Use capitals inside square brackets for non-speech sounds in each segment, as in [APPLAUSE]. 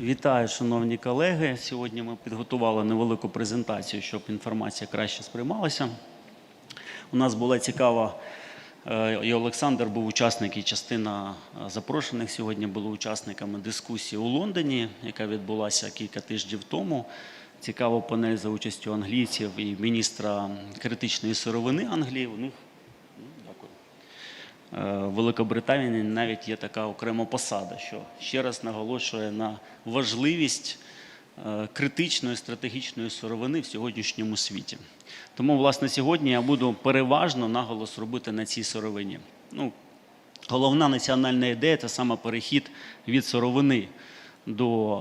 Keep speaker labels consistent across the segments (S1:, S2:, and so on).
S1: Вітаю, шановні колеги. Сьогодні ми підготували невелику презентацію, щоб інформація краще сприймалася. У нас була цікава, е, і Олександр був учасник, і частина е, запрошених сьогодні були учасниками дискусії у Лондоні, яка відбулася кілька тижнів тому. Цікава панель за участю англійців і міністра критичної сировини Англії. У них ну, дякую. Е, в Великобританії навіть є така окрема посада, що ще раз наголошує на важливість е, критичної стратегічної сировини в сьогоднішньому світі. Тому, власне, сьогодні я буду переважно наголос робити на цій сировині. Ну, головна національна ідея це саме перехід від сировини до,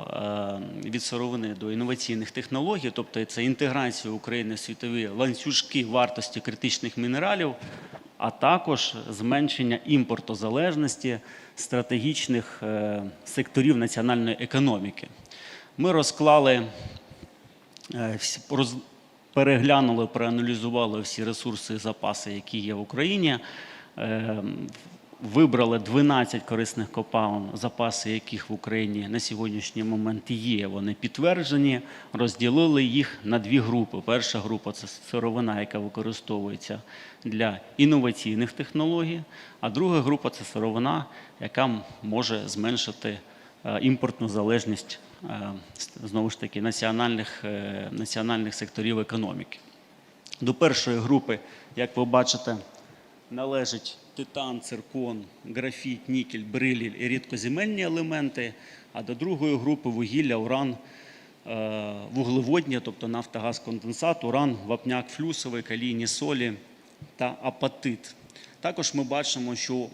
S1: е, від сировини до інноваційних технологій, тобто це інтеграція України в світові ланцюжки вартості критичних мінералів, а також зменшення імпортозалежності стратегічних е, секторів національної економіки. Ми розклали Е, переглянули, проаналізували всі ресурси і запаси, які є в Україні. Вибрали 12 корисних копалин, запаси яких в Україні на сьогоднішній момент є. Вони підтверджені, розділили їх на дві групи. Перша група це сировина, яка використовується для інноваційних технологій, а друга група це сировина, яка може зменшити е, імпортну залежність е, знову ж таки національних, е, національних секторів економіки. До першої групи, як ви бачите, належить титан, циркон, графіт, нікель, бриліль і рідкоземельні елементи, а до другої групи вугілля, уран, е, вуглеводні, тобто нафта, газ, конденсат, уран, вапняк флюсовий, калійні солі та апатит. Також ми бачимо, що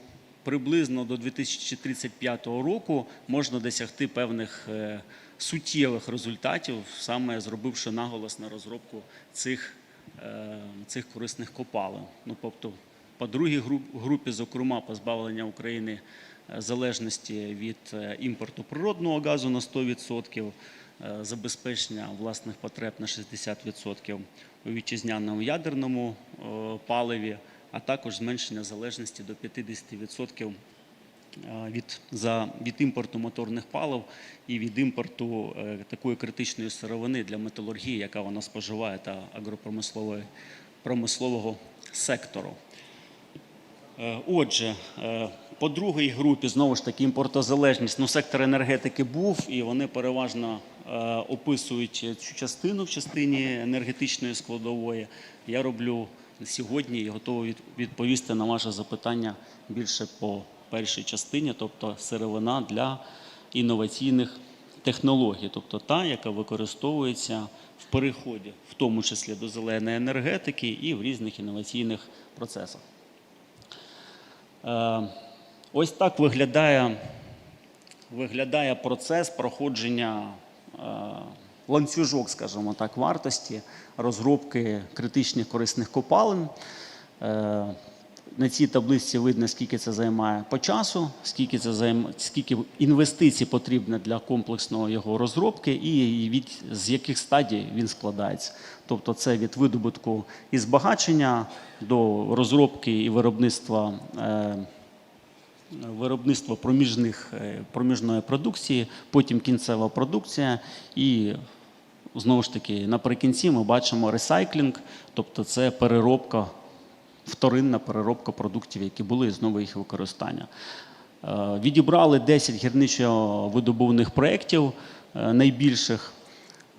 S1: приблизно до 2035 року можна досягти певних е, суттєвих результатів, саме зробивши наголос на розробку цих, е, цих корисних копалин. Ну, тобто, по другій гру- групі, зокрема, позбавлення України е, залежності від е, імпорту природного газу на 100%, е, забезпечення власних потреб на 60% у вітчизняному ядерному паливі, а також зменшення залежності до 50% е, від, за, від імпорту моторних палив і від імпорту такої критичної сировини для металургії, яка вона споживає, та агропромислової промислового сектору. Е, Отже, е, по другій групі знову ж таки імпортозалежність. Ну, сектор енергетики був, і вони переважно е, описують цю частину в частині енергетичної складової. Я роблю сьогодні і готовий відповісти на ваше запитання більше по першій частині, тобто сировина для інноваційних технологій, тобто та, яка використовується в переході, в тому числі до зеленої енергетики і в різних інноваційних процесах. Е, Ось так виглядає, виглядає процес проходження е, ланцюжок, скажімо так, вартості розробки критичних корисних копалин. На цій таблиці видно, скільки це займає по часу, скільки це займ... скільки інвестицій потрібно для комплексного його розробки, і від з яких стадій він складається. Тобто, це від видобутку і збагачення до розробки і виробництва. Е, виробництво проміжних, е, проміжної продукції, потім кінцева продукція, і знову ж таки наприкінці ми бачимо ресайклінг, тобто це переробка, вторинна переробка продуктів, які були і знову їх використання. Е, Відібрали 10 гірничо-видобувних проєктів е, найбільших.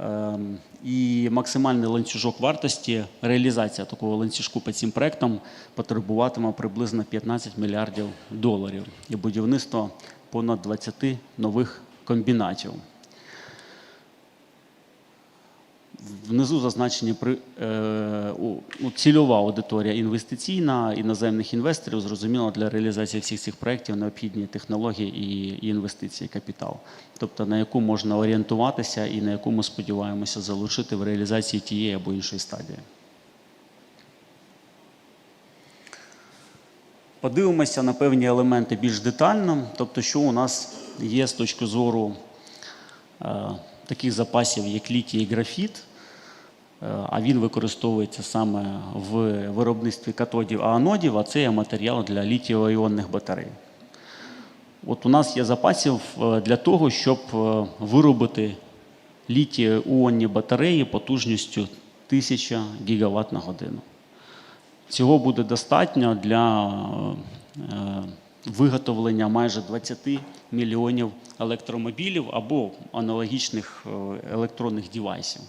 S1: Ем, І максимальний ланцюжок вартості, реалізація такого ланцюжку по цим проектам потребуватиме приблизно 15 мільярдів доларів і будівництво понад 20 нових комбінатів. Внизу зазначені при, е, цільова аудиторія інвестиційна, іноземних інвесторів. Зрозуміло, для реалізації всіх цих проєктів необхідні технології і, і інвестиції, капітал. Тобто на яку можна орієнтуватися і на яку ми сподіваємося залучити в реалізації тієї або іншої стадії. Подивимося на певні елементи більш детально, тобто, що у нас є з точки зору е, таких запасів, як літій і графіт, а він використовується саме в виробництві катодів, анодів, а це є матеріал для літієво-іонних батарей. От у нас є запасів е, для того, щоб е, виробити літій-іонні батареї потужністю 1000 гігаватт на годину. Цього буде достатньо для е, виготовлення майже 20 мільйонів електромобілів або аналогічних е, електронних девайсів.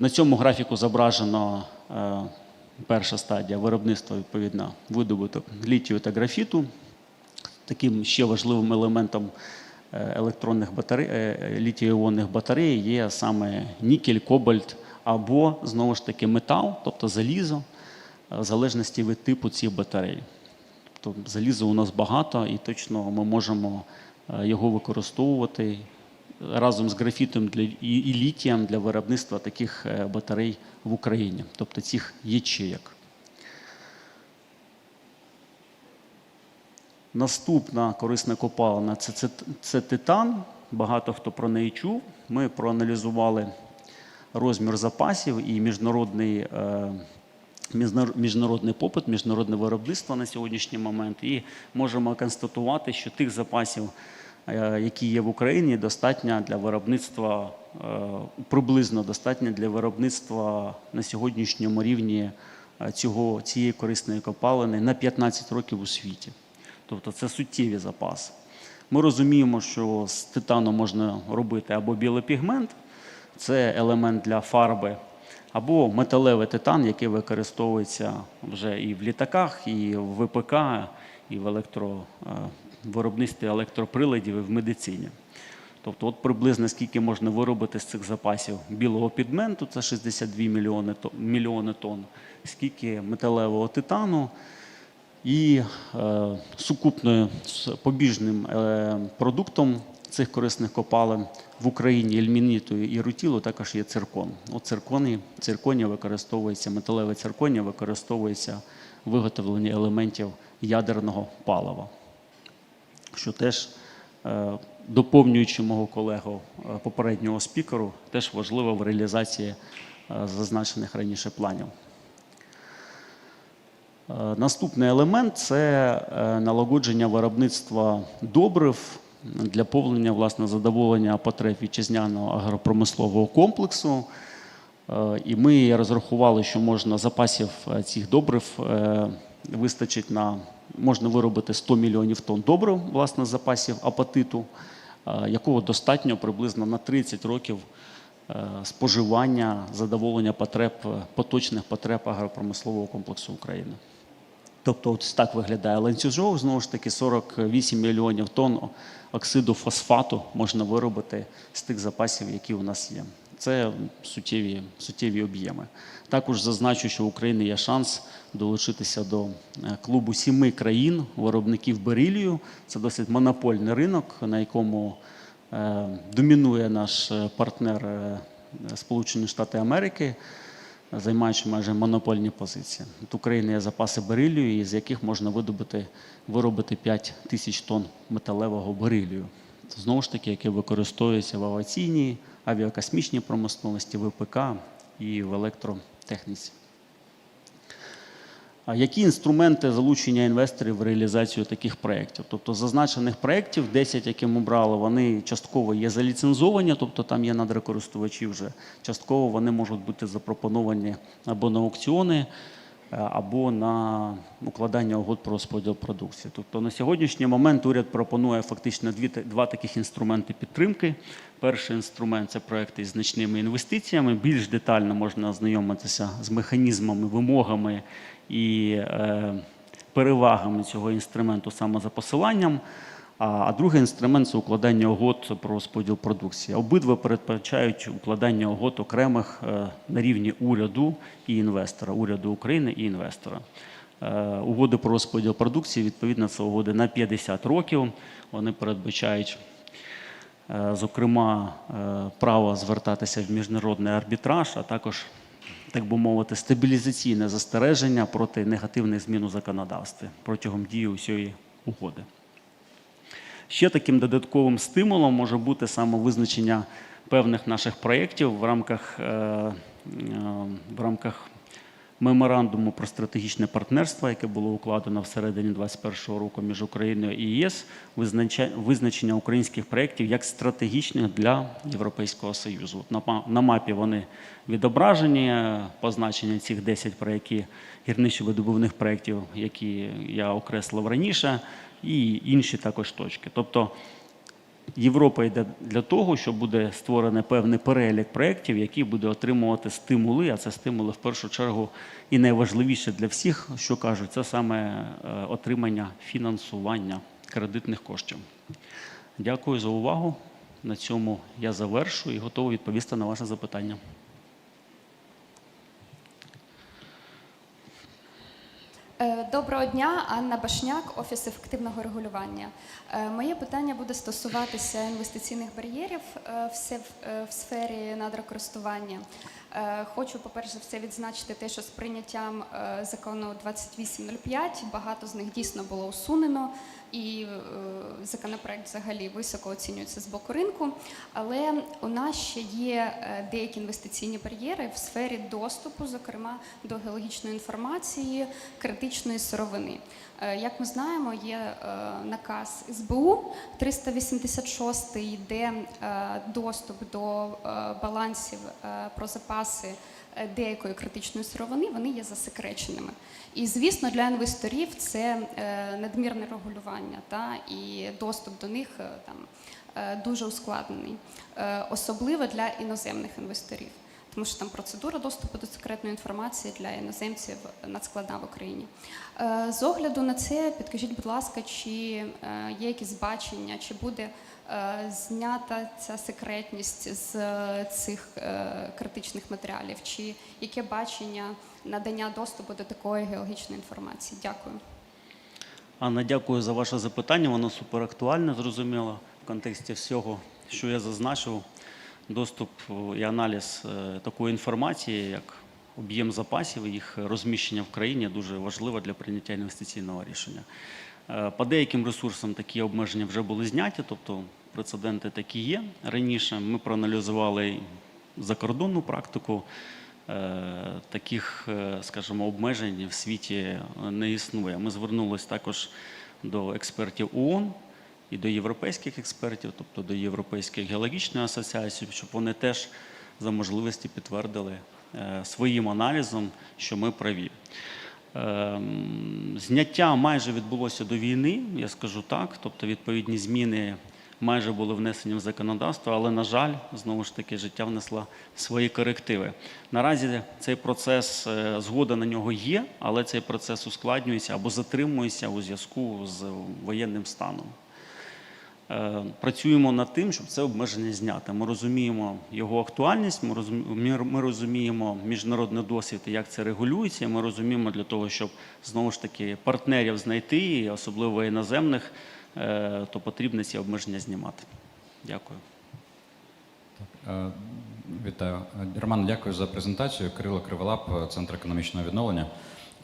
S1: На цьому графіку зображено е, перша стадія виробництва відповідно видобуток літію та графіту. Таким ще важливим елементом е, електронних батарей, е, батарей є саме нікель, кобальт або знову ж таки метал, тобто залізо, в залежності від типу цих батарей. Тобто заліза у нас багато, і точно ми можемо його використовувати разом з графітом для, і, літієм для виробництва таких е, батарей в Україні, тобто цих ячеєк. Наступна корисна копалина це, це, це титан. Багато хто про неї чув. Ми проаналізували розмір запасів і міжнародний, е, міжнародний попит, міжнародне виробництво на сьогоднішній момент. І можемо констатувати, що тих запасів, які є в Україні, достатньо для виробництва, е, приблизно достатньо для виробництва на сьогоднішньому рівні е, цього, цієї корисної копалини на 15 років у світі. Тобто це суттєві запаси. Ми розуміємо, що з титану можна робити або білий пігмент, це елемент для фарби, або металевий титан, який використовується вже і в літаках, і в ВПК, і в електро, е, виробництві електроприладів, і в медицині. Тобто, от приблизно скільки можна виробити з цих запасів білого пігменту, це 62 мільйони, мільйони тонн, скільки металевого титану, і е, сукупною побіжним е, продуктом цих корисних копалин в Україні ельмініту і рутілу також є циркон. От цирконі, цирконія використовується, металеве цирконія використовується в виготовленні елементів ядерного палива, що теж, е, доповнюючи мого колегу е, попереднього спікеру, теж важливо в реалізації е, зазначених раніше планів. Наступний елемент це налагодження виробництва добрив для повнення власне задоволення потреб вітчизняного агропромислового комплексу. І ми розрахували, що можна запасів цих добрив вистачить на можна виробити 100 мільйонів тонн добрив, власне, запасів апатиту, е, якого достатньо приблизно на 30 років е, споживання, задоволення потреб, е, поточних потреб агропромислового комплексу України. Тобто, от так виглядає ланцюжок. Знову ж таки, 48 мільйонів тонн оксиду фосфату можна виробити з тих запасів, які у нас є. Це суттєві, суттєві об'єми. Також зазначу, що в Україні є шанс долучитися до е, клубу сіми країн виробників берилію. Це досить монопольний ринок, на якому е, домінує наш е, партнер е, Сполучені Штати Америки займаючи майже монопольні позиції. От України є запаси берилію, з яких можна видобути, виробити 5 тисяч тонн металевого берилію. Знову ж таки, яке використовується в авіаційній, авіакосмічній промисловості, ВПК і в електротехніці. Які інструменти залучення інвесторів в реалізацію таких проєктів? Тобто зазначених проєктів, 10, які ми брали, вони частково є заліцензовані, тобто там є надрокористувачі вже. Частково вони можуть бути запропоновані або на аукціони, або на укладання угод про розподіл продукції. Тобто на сьогоднішній момент уряд пропонує фактично дві, два таких інструменти підтримки. Перший інструмент це проекти із значними інвестиціями. Більш детально можна ознайомитися з механізмами, вимогами і е, перевагами цього інструменту саме за посиланням. А, другий інструмент це укладання угод про розподіл продукції. Обидва передбачають укладання угод окремих е, на рівні уряду і інвестора, уряду України і інвестора. Е, Угоди про розподіл продукції, відповідно, це угоди на 50 років. Вони передбачають, е, зокрема, право звертатися в міжнародний арбітраж, а також, так би мовити, стабілізаційне застереження проти негативних змін у законодавстві протягом дії усієї угоди. Ще таким додатковим стимулом може бути саме визначення певних наших проєктів в рамках, е, е, в рамках меморандуму про стратегічне партнерство, яке було укладено всередині 2021 року між Україною і ЄС, визначення українських проєктів як стратегічних для Європейського Союзу. На, мапі вони відображені, позначені цих 10 проєктів гірничо-видобувних проєктів, які я окреслив раніше, і інші також точки. Тобто Європа йде для того, що буде створений певний перелік проєктів, які буде отримувати стимули, а це стимули в першу чергу і найважливіше для всіх, що кажуть, це саме е, отримання фінансування кредитних коштів. Дякую за увагу. На цьому я завершу і готовий відповісти на ваше запитання.
S2: Доброго дня, Анна Башняк, Офіс ефективного регулювання. Е, Моє питання буде стосуватися інвестиційних бар'єрів е, в е, сфері надрокористування. Е, Хочу, по-перше, все відзначити те, що з прийняттям е, закону 2805 багато з них дійсно було усунено, і е, законопроект взагалі високо оцінюється з боку ринку. Але у нас ще є е, деякі інвестиційні бар'єри в сфері доступу, зокрема до геологічної інформації, критичної сировини. Е, Як ми знаємо, є е, наказ СБУ 386, де е, доступ до балансів про запаси деякої критичної сировини, вони є засекреченими. І звісно, для інвесторів це надмірне регулювання та і доступ до них там дуже ускладнений, особливо для іноземних інвесторів. Тому що там процедура доступу до секретної інформації для іноземців надскладна в Україні. Е, З огляду на це, підкажіть, будь ласка, чи е, є якісь бачення, чи буде е, знята ця секретність з цих критичних матеріалів, чи яке бачення надання доступу до такої геологічної інформації? Дякую.
S1: Анна, дякую за ваше запитання. Воно суперактуальне, зрозуміло, в контексті всього, що я зазначив. Доступ е, і аналіз е, такої інформації, як об'єм запасів, їх розміщення в країні дуже важливо для прийняття інвестиційного рішення. Е, По деяким ресурсам такі обмеження вже були зняті, тобто прецеденти такі є. Раніше ми проаналізували закордонну практику. Таких, скажімо, обмежень в світі не існує. Ми звернулися також до експертів ООН і до європейських експертів, тобто до Європейської геологічної асоціації, щоб вони теж за можливості підтвердили е, своїм аналізом, що ми праві. Ем, Зняття майже відбулося до війни, я скажу так. Тобто відповідні зміни майже були внесені в законодавство, але, на жаль, знову ж таки, життя внесла свої корективи. Наразі цей процес, е, згода на нього є, але цей процес ускладнюється або затримується у зв'язку з воєнним станом. Е, Працюємо над тим, щоб це обмеження зняти. Ми розуміємо його актуальність, ми розумі- ми- ми розуміємо міжнародний досвід, як це регулюється. Ми розуміємо для того, щоб знову ж таки партнерів знайти, особливо іноземних, е, то потрібно ці обмеження знімати. Дякую.
S3: Е, Вітаю. Роман, дякую за презентацію. Кирило Криволап, Центр економічного відновлення.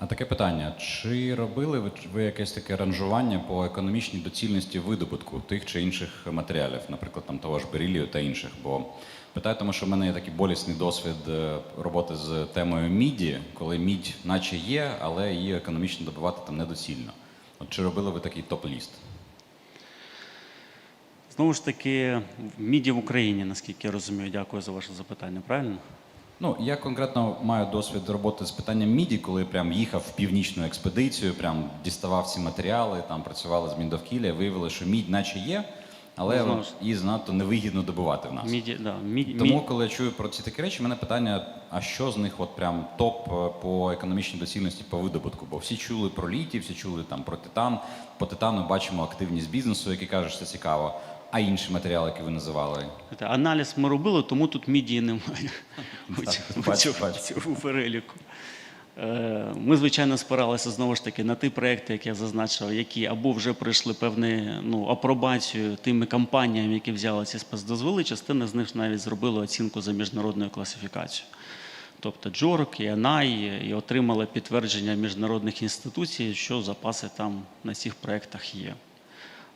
S3: А таке питання: чи робили ви- якесь таке ранжування по економічній доцільності видобутку тих чи інших матеріалів, наприклад, там того ж берілію та інших? Бо питаю, тому що в мене є такий болісний досвід е, роботи з темою міді, коли мідь, наче є, але її економічно добувати там недоцільно. От чи робили ви такий топ-ліст?
S1: Знову ж таки, міді в Україні, наскільки я розумію, дякую за ваше запитання. Правильно?
S3: Ну, я конкретно маю досвід роботи з питанням міді, коли прям їхав в північну експедицію, прям діставав ці матеріали, там працювали з міндовкілля, виявили, що мідь наче є, але
S1: Ну,
S3: її занадто невигідно добувати в нас.
S1: Міді, да, міді,
S3: Тому, коли я чую про ці такі речі, мене питання: а що з них от прям топ е, по економічній доцільності по видобутку? Бо всі чули про літій, всі чули там про титан. По титану бачимо активність бізнесу, який каже, що це цікаво. А інші матеріали, які ви називали,
S1: Аналіз ми робили, тому тут мідії немає [LAUGHS] у переліку. Е, Ми, звичайно, спиралися знову ж таки на ті проекти, які я зазначив, які або вже пройшли певну ну, апробацію тими компаніями, які взяли ці спецдозволи. Частина з них навіть зробила оцінку за міжнародною класифікацією. Тобто Джорк, і АНАЙ, і отримали підтвердження міжнародних інституцій, що запаси там на цих проєктах є.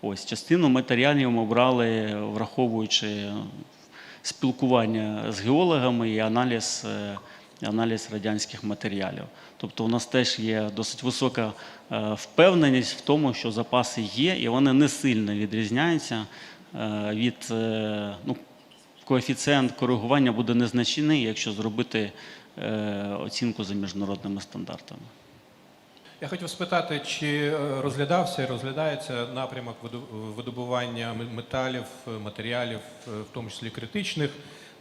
S1: Ось частину матеріалів ми брали, враховуючи спілкування з геологами і аналіз е, аналіз радянських матеріалів. Тобто у нас теж є досить висока е, впевненість в тому, що запаси є, і вони не сильно відрізняються е, від ну, коефіцієнт коригування буде незначний, якщо зробити оцінку за міжнародними стандартами.
S4: Я хотів спитати, чи е, розглядався і розглядається напрямок видобування металів, матеріалів, е, в тому числі критичних,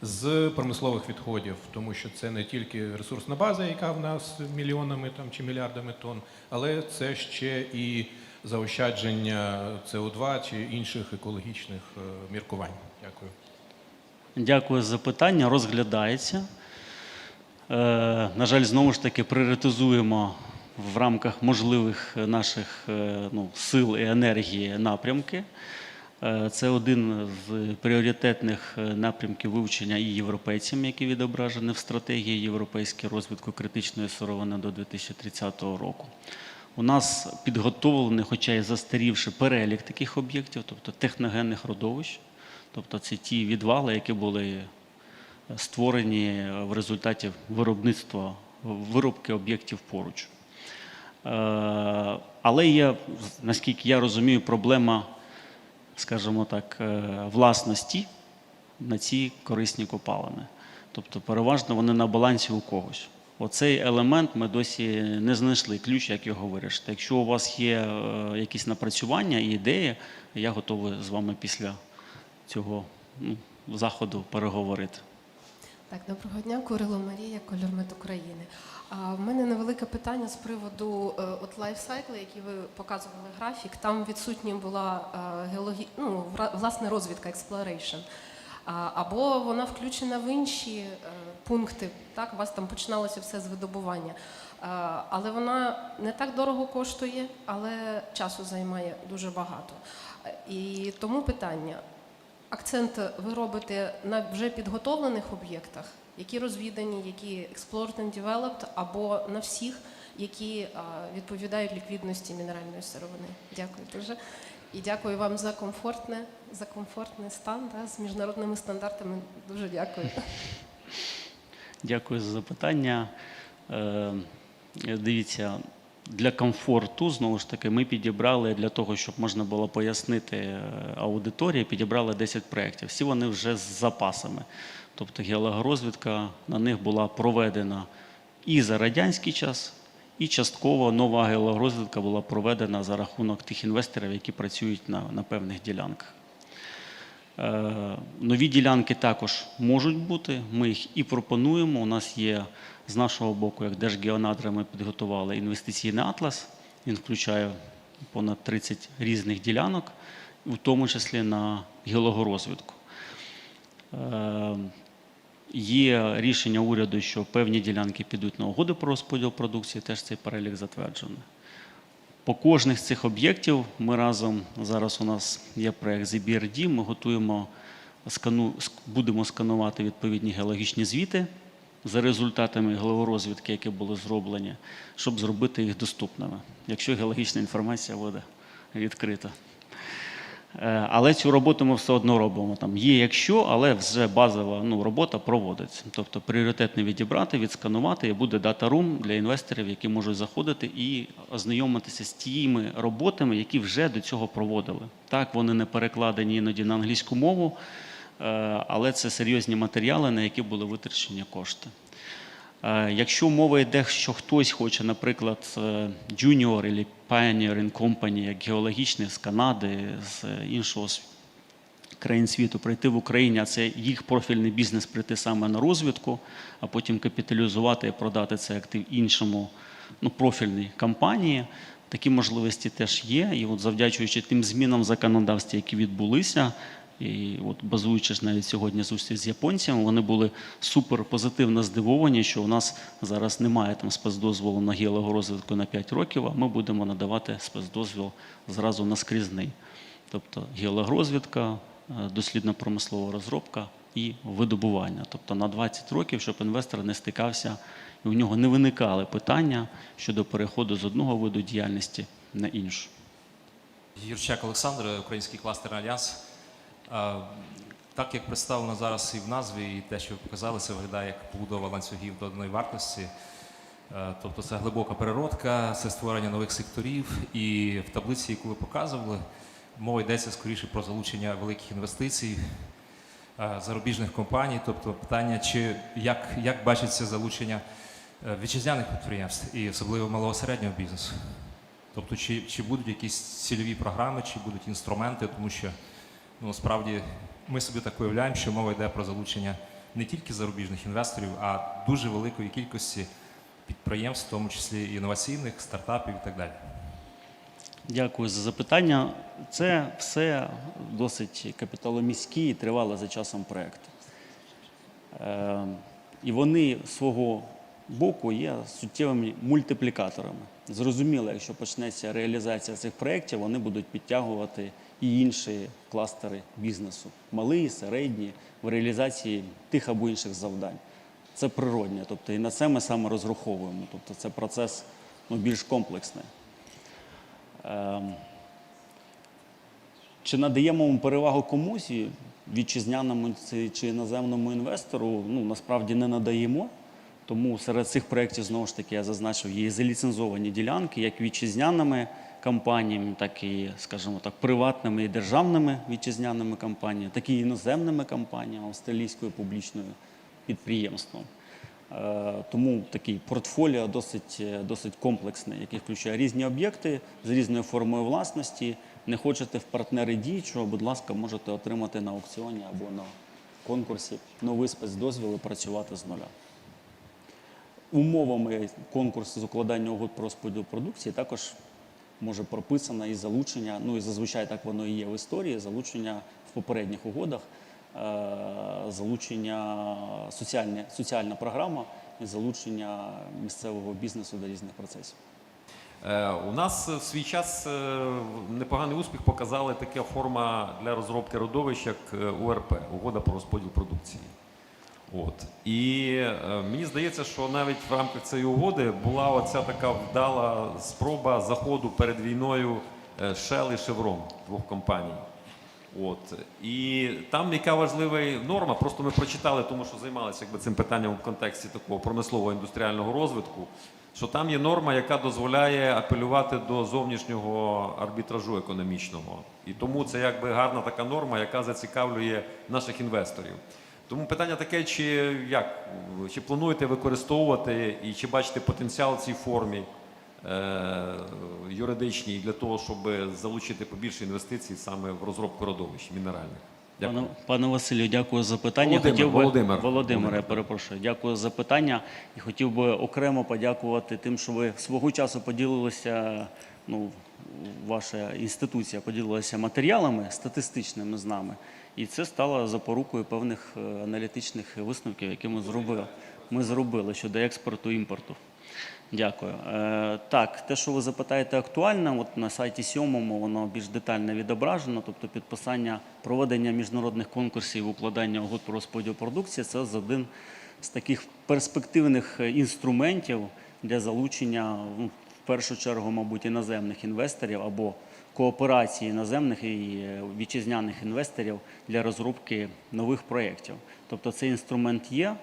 S4: з промислових відходів, тому що це не тільки ресурсна база, яка в нас мільйонами там, чи мільярдами тонн, але це ще і заощадження СО2 чи інших екологічних е, міркувань. Дякую.
S1: Дякую за питання. Розглядається. На жаль, знову ж таки, пріоритизуємо в рамках можливих наших е, ну, сил і енергії напрямки. Е, Це один з пріоритетних е, напрямків вивчення і європейцями, які відображені в стратегії європейського розвитку критичної сировини до 2030 року. У нас підготовлений, хоча й застарівши перелік таких об'єктів, тобто техногенних родовищ, тобто це ті відвали, які були створені в результаті виробництва виробки об'єктів поруч. Е, Але є, наскільки я розумію, проблема, скажімо так, е, власності на ці корисні копалини. Тобто, переважно вони на балансі у когось. Оцей елемент ми досі не знайшли ключ, як його вирішити. Якщо у вас є е, якісь напрацювання і ідеї, я готовий з вами після цього ну, заходу переговорити.
S5: Так, доброго дня, Курило Марія, Кольормет України. А в мене невелике питання з приводу е, от лайфсайкли, який ви показували графік. Там відсутня була е, геологі... ну, власне розвідка exploration. Або вона включена в інші е, пункти. Так, у вас там починалося все з видобування. Але вона не так дорого коштує, але часу займає дуже багато. І тому питання: акцент ви робите на вже підготовлених об'єктах, які розвідані, які explored and developed, або на всіх, які відповідають ліквідності мінеральної сировини. Дякую дуже. І дякую вам за комфортне, за комфортний стан да, з міжнародними стандартами. Дуже дякую.
S1: Дякую за запитання. Е, Дивіться, для комфорту, знову ж таки, ми підібрали для того, щоб можна було пояснити е, аудиторії, підібрали 10 проєктів. Всі вони вже з запасами. Тобто геологорозвідка на них була проведена і за радянський час, і частково нова геологорозвідка була проведена за рахунок тих інвесторів, які працюють на, на певних ділянках. Е, Нові ділянки також можуть бути. Ми їх і пропонуємо. У нас є з нашого боку, як Держгеонадра, ми підготували інвестиційний атлас. Він включає понад 30 різних ділянок, в тому числі на геологорозвідку. Е, Є рішення уряду, що певні ділянки підуть на угоди про розподіл продукції, теж цей перелік затверджений. По кожних з цих об'єктів ми разом зараз у нас є проект ZBRD, Ми готуємо будемо сканувати відповідні геологічні звіти за результатами геологорозвідки, які були зроблені, щоб зробити їх доступними, якщо геологічна інформація буде відкрита. Е, Але цю роботу ми все одно робимо. Там є якщо, але вже базова ну, робота проводиться. Тобто пріоритетно відібрати, відсканувати, і буде дата-рум для інвесторів, які можуть заходити і ознайомитися з тими роботами, які вже до цього проводили. Так, вони не перекладені іноді на англійську мову, але це серйозні матеріали, на які були витрачені кошти. Е, Якщо мова йде, що хтось хоче, наприклад, е, junior або pioneer in company, як геологічний з Канади, з іншого країн світу, прийти в Україні, а це їх профільний бізнес прийти саме на розвідку, а потім капіталізувати і продати цей актив іншому ну, профільній компанії. Такі можливості теж є. І от завдячуючи тим змінам в законодавстві, які відбулися, і от базуючись навіть сьогодні зустріч з японцями, вони були супер позитивно здивовані, що у нас зараз немає там спецдозволу на геологорозвитку на 5 років, а ми будемо надавати спецдозвіл зразу на скрізний. Тобто геологорозвідка, е, дослідно-промислова розробка і видобування. Тобто на 20 років, щоб інвестор не стикався і у нього не виникали питання щодо переходу з одного виду діяльності на іншу.
S6: Юрчак Олександр, Український кластерний альянс. Так як представлено зараз і в назві, і те, що ви показали, це виглядає як побудова ланцюгів доданої вартості. Тобто це глибока переродка, це створення нових секторів. І в таблиці, яку ви показували, мова йдеться скоріше про залучення великих інвестицій зарубіжних компаній. Тобто питання, чи як, як бачиться залучення е, вітчизняних підприємств і особливо малого середнього бізнесу. Тобто, чи, чи будуть якісь цільові програми, чи будуть інструменти, тому що ну, справді ми собі так уявляємо, що мова йде про залучення не тільки зарубіжних інвесторів, а дуже великої кількості підприємств, в тому числі інноваційних, стартапів і так далі.
S1: Дякую за запитання. Це все досить капіталоміські і тривали за часом проєкти. Е, І вони свого боку є суттєвими мультиплікаторами. Зрозуміло, якщо почнеться реалізація цих проєктів, вони будуть підтягувати і інші кластери бізнесу, малий, середні, в реалізації тих або інших завдань. Це природне, тобто і на це ми саме розраховуємо. Тобто це процес ну, більш комплексний. Ем, Чи надаємо ми перевагу комусь, вітчизняному чи- іноземному інвестору? Ну, насправді не надаємо. Тому серед цих проєктів, знову ж таки, я зазначив, є заліцензовані ділянки, як вітчизняними компаніями, так і, скажімо так, приватними і державними вітчизняними компаніями, так і іноземними компаніями, австралійською публічною підприємством. Е, Тому такий портфоліо досить, е, досить комплексний, який включає різні об'єкти з різною формою власності. Не хочете в партнери діючого, будь ласка, можете отримати на аукціоні або на конкурсі новий спецдозвіл і працювати з нуля. Умовами конкурсу з укладання угод про розподіл продукції також може прописано і залучення, ну і зазвичай так воно і є в історії, залучення в попередніх угодах, е, залучення соціальне, соціальна програма і залучення місцевого бізнесу до різних процесів.
S7: Е, У нас в свій час е, непоганий успіх показала така форма для розробки родовищ, як е, УРП угода про розподіл продукції. От. І е, мені здається, що навіть в рамках цієї угоди була оця така вдала спроба заходу перед війною е, Shell і Chevron, двох компаній. От. І там яка важлива норма, просто ми прочитали, тому що займалися якби, цим питанням в контексті такого промислового індустріального розвитку, що там є норма, яка дозволяє апелювати до зовнішнього арбітражу економічного. І тому це якби гарна така норма, яка зацікавлює наших інвесторів. Тому питання таке, чи як чи плануєте використовувати і чи бачите потенціал цій формі е, юридичній для того, щоб залучити побільше інвестицій саме в розробку родовищ мінеральних? Дякую.
S1: Пане, пане Василю, дякую за питання.
S7: Володимир,
S1: хотів би,
S7: Володимир.
S1: Володимире, я перепрошую. Дякую за питання. І хотів би окремо подякувати тим, що ви свого часу поділилися. Ну, ваша інституція поділилася матеріалами статистичними з нами, і це стало запорукою певних е, аналітичних висновків, які ми зробили. Ми зробили щодо експорту імпорту. Дякую. Е, так, те, що ви запитаєте, актуально. От на сайті сьомому воно більш детально відображено, тобто підписання проведення міжнародних конкурсів, укладання угод про розподіл продукції це з один з таких перспективних е, інструментів для залучення, ну, в першу чергу, мабуть, іноземних інвесторів або кооперації іноземних і е, вітчизняних інвесторів для розробки нових проєктів. Тобто цей інструмент є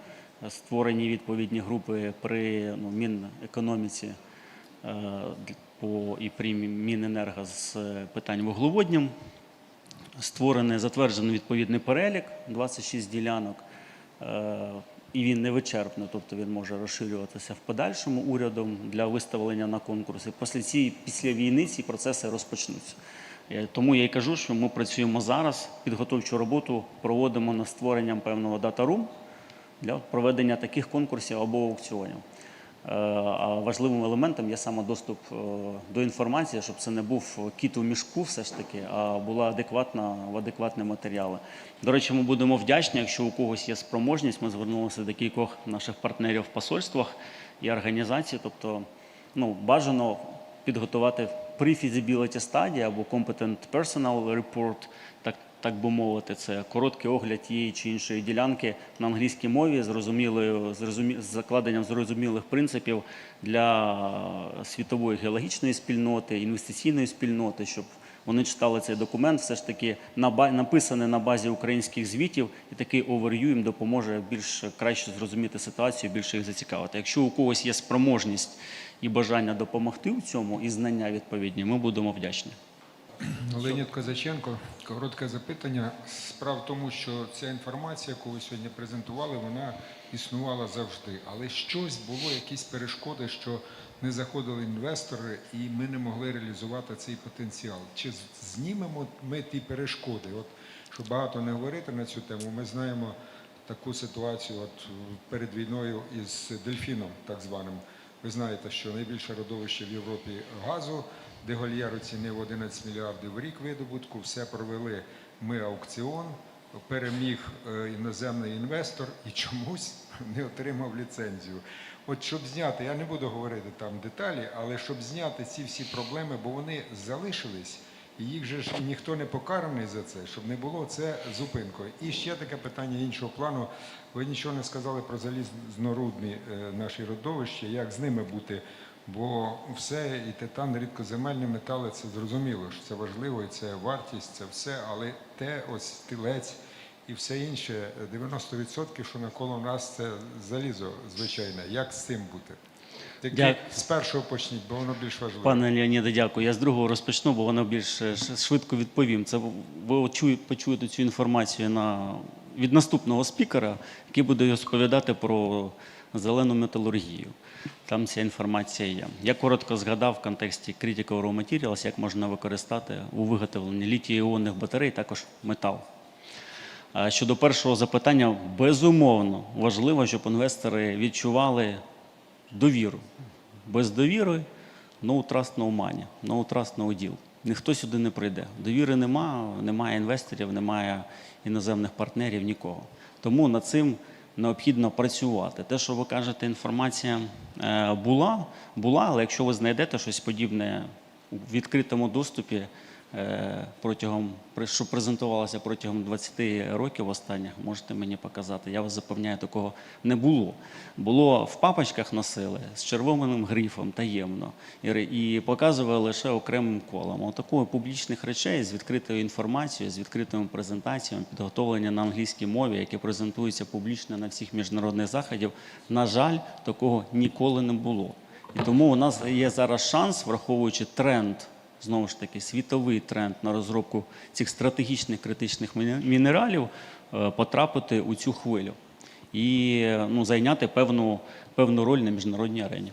S1: створені відповідні групи при ну, Мінекономіці е, по, і при Міненерго з е, питань вуглеводнім. Створений, затверджений відповідний перелік, 26 ділянок, і він не вичерпний, тобто він може розширюватися в подальшому урядом для виставлення на конкурси. Після, цієї, після війни ці процеси розпочнуться. Е, Тому я й кажу, що ми працюємо зараз, підготовчу роботу проводимо над створенням певного дата-рум, для проведення таких конкурсів або аукціонів. Е, А важливим елементом є саме доступ е, до інформації, щоб це не був кіт у мішку, все ж таки, а була адекватна в адекватні матеріали. До речі, ми будемо вдячні, якщо у когось є спроможність. Ми звернулися до кількох наших партнерів в посольствах і організацій. Тобто, ну, бажано підготувати pre-feasibility стадії або competent personal report, так, так би мовити, це короткий огляд тієї чи іншої ділянки на англійській мові, зрозумілою, зрозумі, з закладенням зрозумілих принципів для світової геологічної спільноти, інвестиційної спільноти, щоб вони читали цей документ, все ж таки написаний на базі українських звітів, і такий овер'ю їм допоможе більш краще зрозуміти ситуацію, більше їх зацікавити. Якщо у когось є спроможність і бажання допомогти у цьому, і знання відповідні, ми будемо вдячні.
S8: Леонід Козаченко, коротке запитання. Справа в тому, що ця інформація, яку ви сьогодні презентували, вона існувала завжди. Але щось було, якісь перешкоди, що не заходили інвестори, і ми не могли реалізувати цей потенціал. Чи знімемо ми ті перешкоди? От щоб багато не говорити на цю тему, ми знаємо таку ситуацію от перед війною із дельфіном, так званим. Ви знаєте, що найбільше родовище в Європі газу, де Гольєр оцінив 11 мільярдів в рік видобутку, все провели ми аукціон, переміг е, іноземний інвестор і чомусь [LAUGHS] не отримав ліцензію. От щоб зняти, я не буду говорити там деталі, але щоб зняти ці всі проблеми, бо вони залишились, і їх же ж ніхто не покараний за це, щоб не було це зупинкою. І ще таке питання іншого плану. Ви нічого не сказали про залізнорудні е, наші родовища, як з ними бути. Бо все, і титан, рідкоземельні метали, це зрозуміло, що це важливо, і це вартість, це все, але те, ось стілець і все інше, 90%, що навколо нас це залізо звичайне. Як з цим бути? Тільки
S1: Дя-
S8: з першого почніть, бо воно більш важливе.
S1: Пане Леоніде, дякую. Я з другого розпочну, бо воно більш е, швидко відповім. Це ви чує- почуєте цю інформацію на, від наступного спікера, який буде розповідати про зелену металургію. Там ця інформація є. Я коротко згадав в контексті Critical Raw Materials, як можна використати у виготовленні літій-іонних батарей, також метал. Щодо першого запитання, безумовно важливо, щоб інвестори відчували довіру. Без довіри no trust, no money, no trust, no deal. Ніхто сюди не прийде. Довіри нема, немає інвесторів, немає іноземних партнерів, нікого. Тому над цим необхідно працювати. Те, що ви кажете, інформація е, була, була, але якщо ви знайдете щось подібне у відкритому доступі протягом, при- що презентувалося протягом 20 років останніх, можете мені показати. Я вас запевняю, такого не було. Було в папочках носили з червоним грифом таємно і, показували лише окремим колом. Отакої публічних речей з відкритою інформацією, з відкритими презентаціями, підготовлення на англійській мові, які презентуються публічно на всіх міжнародних заходів, на жаль, такого ніколи не було. І тому у нас є зараз шанс, враховуючи тренд, знову ж таки, світовий тренд на розробку цих стратегічних критичних міне- мінералів, е, потрапити у цю хвилю і ну, зайняти певну, певну роль на міжнародній арені.